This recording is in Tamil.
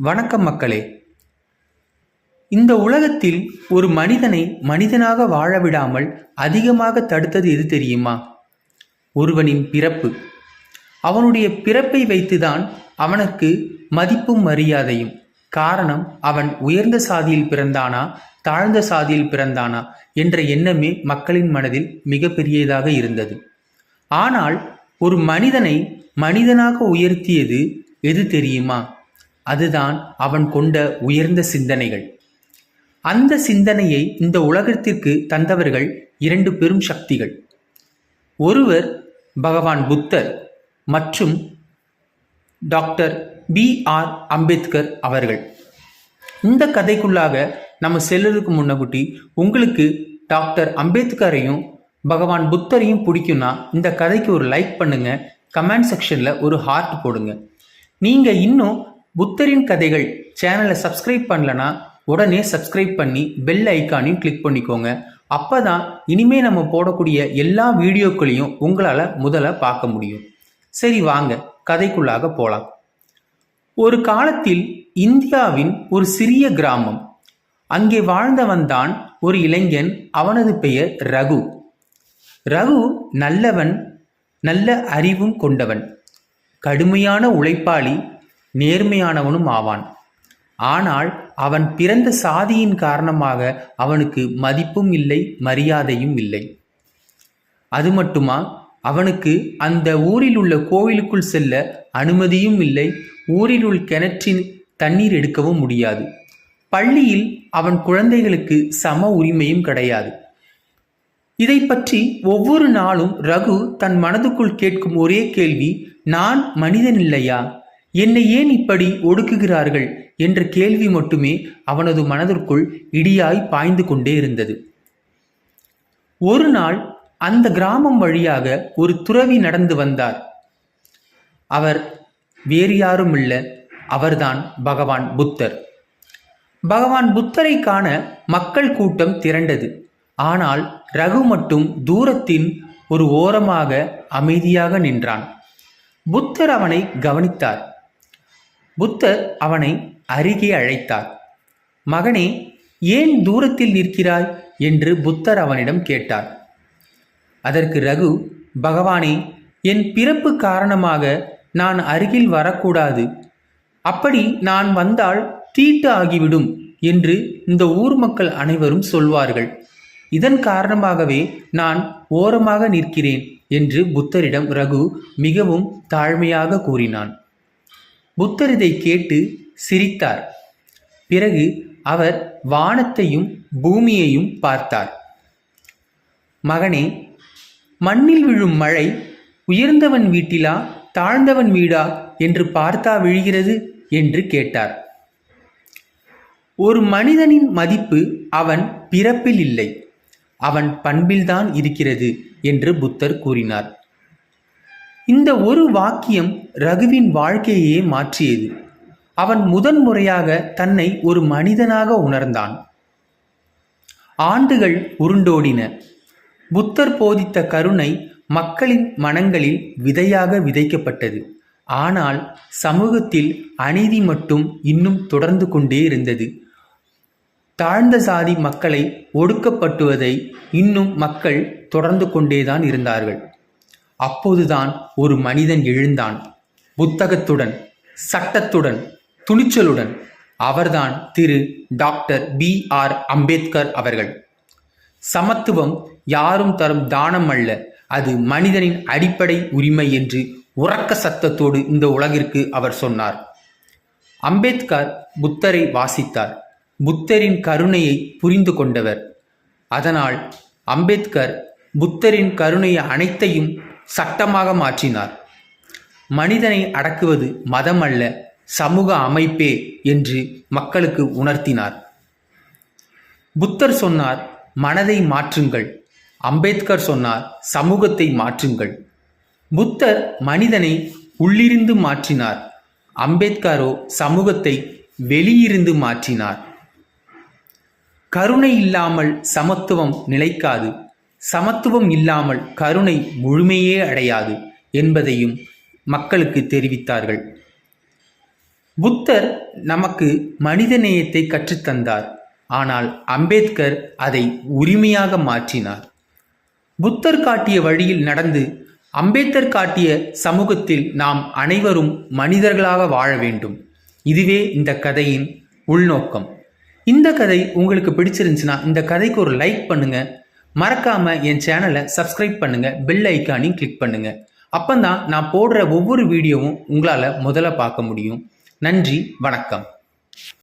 வணக்கம் மக்களே. இந்த உலகத்தில் ஒரு மனிதனை மனிதனாக வாழ விடாமல் அதிகமாக தடுத்தது எது தெரியுமா? ஒருவனின் பிறப்பு. அவனுடைய பிறப்பை வைத்துதான் அவனுக்கு மதிப்பும் மரியாதையும். காரணம் அவன் உயர்ந்த சாதியில் பிறந்தானா தாழ்ந்த சாதியில் பிறந்தானா என்ற எண்ணமே மக்களின் மனதில் மிகப்பெரியதாக இருந்தது. ஆனால் ஒரு மனிதனை மனிதனாக உயர்த்தியது எது தெரியுமா? அதுதான் அவன் கொண்ட உயர்ந்த சிந்தனைகள். அந்த சிந்தனையை இந்த உலகத்திற்கு தந்தவர்கள் இரண்டு பெரும் சக்திகள். ஒருவர் பகவான் புத்தர் மற்றும் டாக்டர் பி ஆர் அம்பேத்கர் அவர்கள். இந்த கதைக்குள்ளாக நம்ம செல்லுறதுக்கு முன்னகுட்டி உங்களுக்கு டாக்டர் அம்பேத்கரையும் பகவான் புத்தரையும் பிடிக்கும்னா இந்த கதைக்கு ஒரு லைக் பண்ணுங்க. கமெண்ட் செக்ஷனில் ஒரு ஹார்ட் போடுங்க. நீங்கள் இன்னும் புத்தரின் கதைகள் சேனலை சப்ஸ்கிரைப் பண்ணலனா உடனே சப்ஸ்கிரைப் பண்ணி பெல் ஐக்கானையும் கிளிக் பண்ணிக்கோங்க. அப்போ தான் இனிமேல் நம்ம போடக்கூடிய எல்லா வீடியோக்களையும் உங்களால் முதல்ல பார்க்க முடியும். சரி வாங்க. கதைக்குள்ளாக போகலாம் ஒரு காலத்தில் இந்தியாவின் ஒரு சிறிய கிராமம். அங்கே வாழ்ந்தவன் தான் ஒரு இளைஞன் அவனது பெயர் ரகு. ரகு நல்லவன் நல்ல அறிவும் கொண்டவன். கடுமையான உழைப்பாளி நேர்மையானவனும் ஆவான். ஆனால் அவன் பிறந்த சாதியின் காரணமாக அவனுக்கு மதிப்பும் இல்லை மரியாதையும் இல்லை. அது மட்டுமா அவனுக்கு அந்த ஊரில் உள்ள கோவிலுக்குள் செல்ல அனுமதியும் இல்லை ஊரில் உள்ள கிணற்றின் தண்ணீர் எடுக்கவும் முடியாது. பள்ளியில் அவன் குழந்தைகளுக்கு சம உரிமையும் கிடையாது. இதை பற்றி ஒவ்வொரு நாளும் ரகு தன் மனதுக்குள் கேட்கும் ஒரே கேள்வி நான் மனிதன் இல்லையா? என்னை ஏன் இப்படி ஒடுக்குகிறார்கள்? என்ற கேள்வி மட்டுமே அவனது மனதிற்குள் இடியாய் பாய்ந்து கொண்டே இருந்தது. ஒரு நாள் அந்த கிராமம் வழியாக ஒரு துறவி நடந்து வந்தார். அவர் வேறு யாரும் இல்லை அவர்தான் பகவான் புத்தர். பகவான் புத்தரை காண மக்கள் கூட்டம் திரண்டது. ஆனால் ரகு மட்டும் தூரத்தின் ஒரு ஓரமாக அமைதியாக நின்றான். புத்தர் அவனை கவனித்தார். புத்தர் அவனை அருகே அழைத்தார். மகனே ஏன் தூரத்தில் நிற்கிறாய்? என்று புத்தர் அவனிடம் கேட்டார். அதற்கு ரகு பகவானே என் பிறப்பு காரணமாக நான் அருகில் வரக்கூடாது. அப்படி நான் வந்தால் தீட்டு ஆகிவிடும் என்று இந்த ஊர் மக்கள் அனைவரும் சொல்வார்கள். இதன் காரணமாகவே நான் ஓரமாக நிற்கிறேன் என்று புத்தரிடம் ரகு மிகவும் தாழ்மையாக கூறினான். புத்தர் இதை கேட்டு சிரித்தார். பிறகு அவர் வானத்தையும் பூமியையும் பார்த்தார். மகனே மண்ணில் விழும் மழை உயர்ந்தவன் வீட்டிலா தாழ்ந்தவன் வீடா என்று பார்த்தா விழுகிறது என்று கேட்டார். ஒரு மனிதனின் மதிப்பு அவன் பிறப்பில் இல்லை. அவன் பண்பில்தான் இருக்கிறது என்று புத்தர் கூறினார். இந்த ஒரு வாக்கியம் ரகுவின் வாழ்க்கையே மாற்றியது. அவன் முதன் முறையாக தன்னை ஒரு மனிதனாக உணர்ந்தான். ஆண்டுகள் உருண்டோடின. புத்தர் போதித்த கருணை மக்களின் மனங்களில் விதையாக விதைக்கப்பட்டது. ஆனால் சமூகத்தில் அநீதி மட்டும் இன்னும் தொடர்ந்து கொண்டே இருந்தது. தாழ்ந்த சாதி மக்களை ஒடுக்கப்பட்டுவதை இன்னும் மக்கள் தொடர்ந்து கொண்டேதான் இருந்தார்கள். அப்போதுதான் ஒரு மனிதன் எழுந்தான். புத்தகத்துடன் சட்டத்துடன் துணிச்சலுடன் அவர்தான் திரு. Doctor B. ஆர். அம்பேத்கர் அவர்கள். சமத்துவம் யாரும் தரும் தானம் அல்ல அது மனிதனின் அடிப்படை உரிமை என்று உறக்க சத்தத்தோடு இந்த உலகிற்கு அவர் சொன்னார். அம்பேத்கர் புத்தரை வாசித்தார். புத்தரின் கருணையை புரிந்து கொண்டவர். அதனால் அம்பேத்கர் புத்தரின் கருணையை அனைத்தையும் சட்டமாக மாற்றினார். மனிதனை அடக்குவது மதம் அல்ல சமூக அமைப்பே என்று மக்களுக்கு உணர்த்தினார். புத்தர் சொன்னார் மனதை மாற்றுங்கள். அம்பேத்கர் சொன்னார் சமூகத்தை மாற்றுங்கள். புத்தர் மனிதனை உள்ளிருந்து மாற்றினார். அம்பேத்கரோ சமூகத்தை வெளியிருந்து மாற்றினார். கருணை இல்லாமல் சமத்துவம் நிலைக்காது. சமத்துவம் இல்லாமல் கருணை முழுமையே அடையாது என்பதையும் மக்களுக்கு தெரிவித்தார்கள். புத்தர் நமக்கு மனிதநேயத்தை கற்றுத்தந்தார். ஆனால் அம்பேத்கர் அதை உரிமையாக மாற்றினார். புத்தர் காட்டிய வழியில் நடந்து அம்பேத்கர் காட்டிய சமூகத்தில் நாம் அனைவரும் மனிதர்களாக வாழ வேண்டும். இதுவே இந்த கதையின் உள்நோக்கம். இந்த கதை உங்களுக்கு பிடிச்சிருந்துச்சுன்னா இந்த கதைக்கு ஒரு லைக் பண்ணுங்கள் மறக்காமல் என் சேனலை சப்ஸ்கிரைப் பண்ணுங்கள் பெல் ஐக்கானையும் கிளிக் அப்போ அப்பந்தான் நான் போடுற ஒவ்வொரு வீடியோவும் உங்களால் முதல்ல பார்க்க முடியும். நன்றி வணக்கம்.